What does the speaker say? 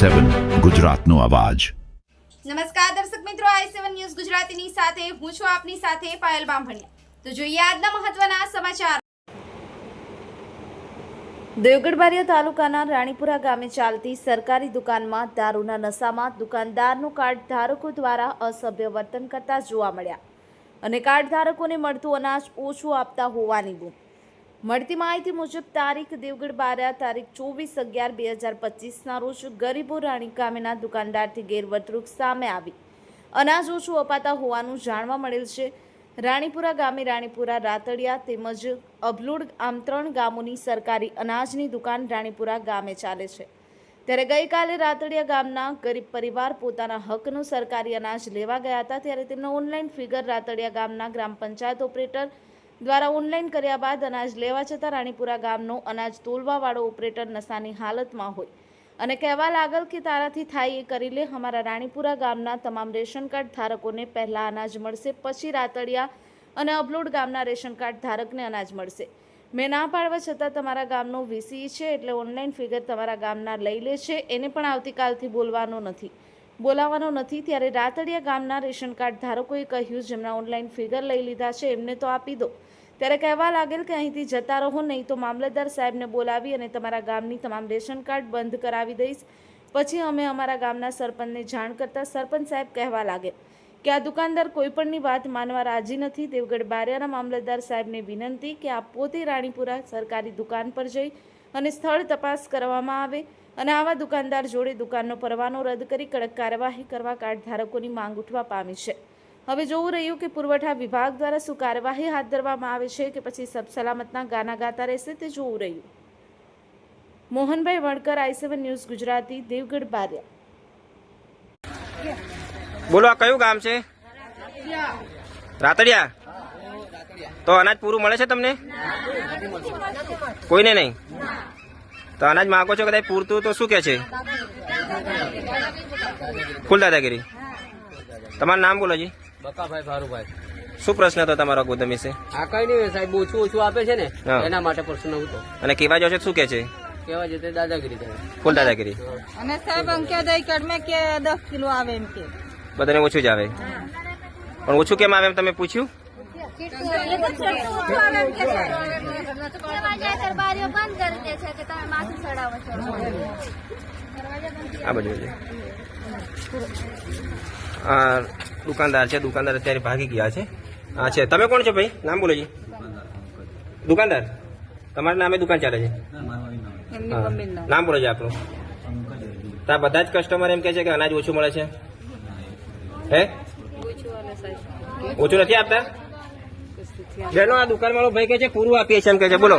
સેવન ગુજરાતનો અવાજ. નમસ્કાર દર્શક મિત્રો આઈ સેવન ન્યૂઝ ગુજરાતીની સાથે હું છું આપની સાથે પાયલ બામભણિયા. તો જોઈએ આજના મહત્વના સમાચાર. દેવગઢબારિયા તાલુકાના રાણીપુરા ગામે ચાલતી સરકારી દુકાનમાં દારૂના નશામાં દુકાનદારનું કાર્ડ ધારકો દ્વારા અસભ્ય વર્તન કરતા જોવા મળ્યા. અને કાર્ડ ધારકોને મળતું અનાજ ઓછું આપતા હોવાની બૂમ. મળતી માહિતી મુજબ, તારીખ દેવગઢ બારા, તારીખ ચોવીસ અગિયાર બે હજાર પચીસના રોજ ગરીબો રાણી કામેના દુકાનદારથી ગેરવર્તણૂક સામે આવી. અનાજ ઓછું અપાતા હોવાનું જાણવા મળેલ છે. રાણીપુરા ગામે રાણીપુરા રાતડિયા તેમજ અભલુડ આમ ત્રણ ગામોની સરકારી અનાજની દુકાન રાણીપુરા ગામે ચાલે છે. ત્યારે ગઈકાલે રાતડિયા ગામના ગરીબ પરિવાર પોતાના હકનું સરકારી અનાજ લેવા ગયા હતા, ત્યારે તેમનો ઓનલાઈન ફિગર રાતડિયા ગામના ગ્રામ પંચાયત ઓપરેટર દ્વારા ઓનલાઈન કર્યા બાદ અનાજ લેવા જતાં રાણીપુરા ગામનો અનાજ તોલવાવાળો ઓપરેટર નશાની હાલતમાં હોય. અને કહેવા લાગલ કે તારાથી થાય એ કરી લે, અમારા રાણીપુરા ગામના તમામ રેશન કાર્ડ ધારકોને પહેલાં અનાજ મળશે, પછી રાતડિયા અને અબલોડ ગામના રેશન કાર્ડ ધારકને અનાજ મળશે. મેં ના પાડવા છતાં તમારા ગામનો વીસી છે એટલે ઓનલાઈન ફિગર તમારા ગામના લઈ લે છે, એને પણ આવતીકાલથી બોલવાનો નથી. બોલાવવાનો નથી ત્યારે રાતડિયા ગામના રેશન કાર્ડ ધારકોએ કહ્યું, જેમના ઓનલાઈન ફિગર લઈ લીધા છે, એમને તો આપી દો. ત્યારે કહેવા લાગેલ કે અહીંથી જતા રહો નહીં તો મામલતદાર સાહેબને બોલાવી અને તમારા ગામની તમામ રેશન કાર્ડ બંધ કરાવી દઈશ. પછી અમે અમારા ગામના સરપંચને જાણ કરતા સરપંચ સાહેબ કહેવા લાગે કે, આ દુકાનદાર કોઈપણની વાત માનવા રાજી નથી. દેવગઢ બારિયાના મામલતદાર સાહેબને વિનંતી કે આ પોતે રાણીપુરા સરકારી દુકાન પર જઈ અને સ્થળ તપાસ કરવામાં આવે. અને આવા દુકાનદાર જોડે દુકાનનો પરવાનો રદ કરી કડક કાર્યવાહી કરવા કાર્ડ ધારકોની માંગ ઉઠવા પામી છે. હવે જોવું રહ્યું કે પુરવઠા વિભાગ દ્વારા શું કાર્યવાહી હાથ ધરવામાં આવે છે કે પછી સબ સલામતના ગાના ગાતા રહેશે તે જોવું રહ્યું. Mohanbhai Vankar, I seven news Gujarati, Devgadh Baria. બોલો, આ કયું ગામ છે? રાતડિયા? તો અનાજ પૂરું મળે છે તમને? કોઈને નહીં? તો અનાજ માગો છો કદાચ પૂરતું તો શું કે છે? ફૂલ દાદાગીરી. તમારું નામ બોલો જી. બકાભાઈ ભારુભાઈ. શું પ્રશ્ન હતો તમારો ગોદમ વિશે? આ કઈ નહીં સાહેબ ઓછું ઓછું આપે છે ને એના માટે પ્રશ્ન હતો. અને કેવા જશે શું કે છે? કેવા જતે દાદાગીરી ફૂલ દાદાગીરી. અને સાહેબ એમ કડમે કે દસ કિલો આવે એમ કે. બધાને ઓછું જ આવે. પણ ઓછું કેમ આવે એમ તમે પૂછ્યું? આ બાજુ છે. આ દુકાનદાર છે દુકાનદાર અત્યારે ભાગી ગયા છે. હા છે. તમે કોણ છો ભાઈ? નામ બોલો દુકાનદાર? તમારા નામે દુકાન ચાલે છે? નામ. નામ બોલો છે આપણું. ત્યાં બધા જ કસ્ટમર એમ કે છે કે અનાજ ઓછું મળે છે? હે? ઓછું નથી આપતા? જેનો આ દુકાન વાળો ભાઈ કે છે પૂરું આપીએ છીએ એમ કે છે. બોલો.